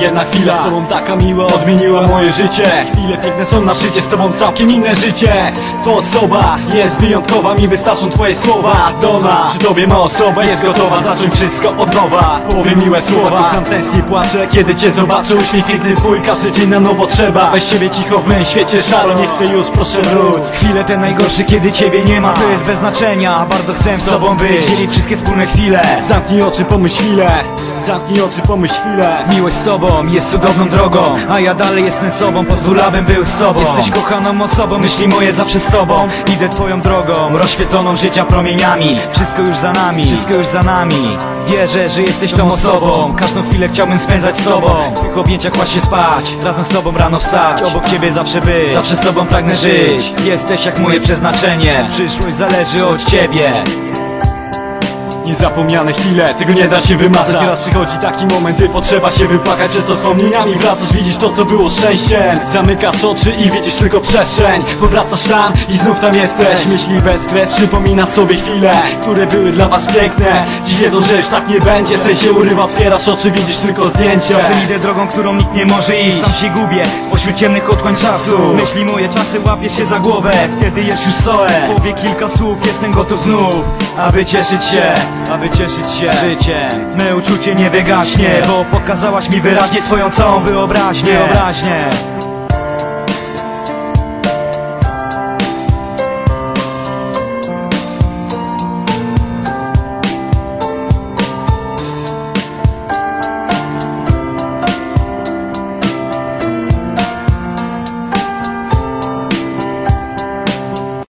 jedna chwila Z tobą taka miła odmieniła moje życie. Chwile piękne są na szycie, z tobą całkiem inne życie. Twoja osoba jest wyjątkowa, mi wystarczą twoje słowa. Dona, przy tobie ma osoba, jest gotowa zacząć wszystko od nowa. Powie miłe słowa, kocham tęsknię płaczę Kiedy cię zobaczę, uśmiech piękny twój Każdy dzień na nowo trzeba. Weź siebie cicho w moim świecie szaro. Nie chcę już, proszę wróć. Chwile te najgorsze, kiedy ciebie nie ma To jest bez znaczenia, bardzo chcę z tobą być. Dzielić wszystkie wspólne chwile. Zamknij oczy, pomyśl chwilę. Zamknij oczy, pomyśl chwilę. Miłość z tobą jest cudowną drogą A ja dalej jestem sobą, pozwól abym był z tobą. Jesteś kochaną osobą, myśli moje zawsze z tobą. Idę twoją drogą, rozświetloną życia promieniami. Wszystko już za nami, wszystko już za nami. Wierzę, że jesteś tą osobą. Każdą chwilę chciałbym spędzać z tobą. W twych objęciach kłaść się spać Razem z tobą rano wstać. Obok ciebie zawsze być Zawsze z tobą pragnę żyć. Jesteś jak moje przeznaczenie Przyszłość zależy od ciebie Niezapomniane chwile, tego nie da się wymazać. Teraz przychodzi taki moment, gdy potrzeba się wypłakać Przez to wspomnieniami. Wracasz, widzisz to co było szczęściem Zamykasz oczy i widzisz tylko przestrzeń. Powracasz tam i znów tam jesteś. Myśli bez kres, przypomina sobie chwile Które były dla was piękne. Dziś wiedzą, że już tak nie będzie. Sen się urywa, otwierasz oczy, widzisz tylko zdjęcie. Czasem idę drogą, którą nikt nie może iść. Sam się gubię, pośród ciemnych otchłań czasu. Myśli moje czasy łapie się za głowę. Wtedy jest już soe Powie kilka słów, jestem gotów znów Aby cieszyć się, aby cieszyć się życiem. Me uczucie nie wygaśnie Bo pokazałaś mi wyraźnie swoją całą wyobraźnię. Wyobraźnię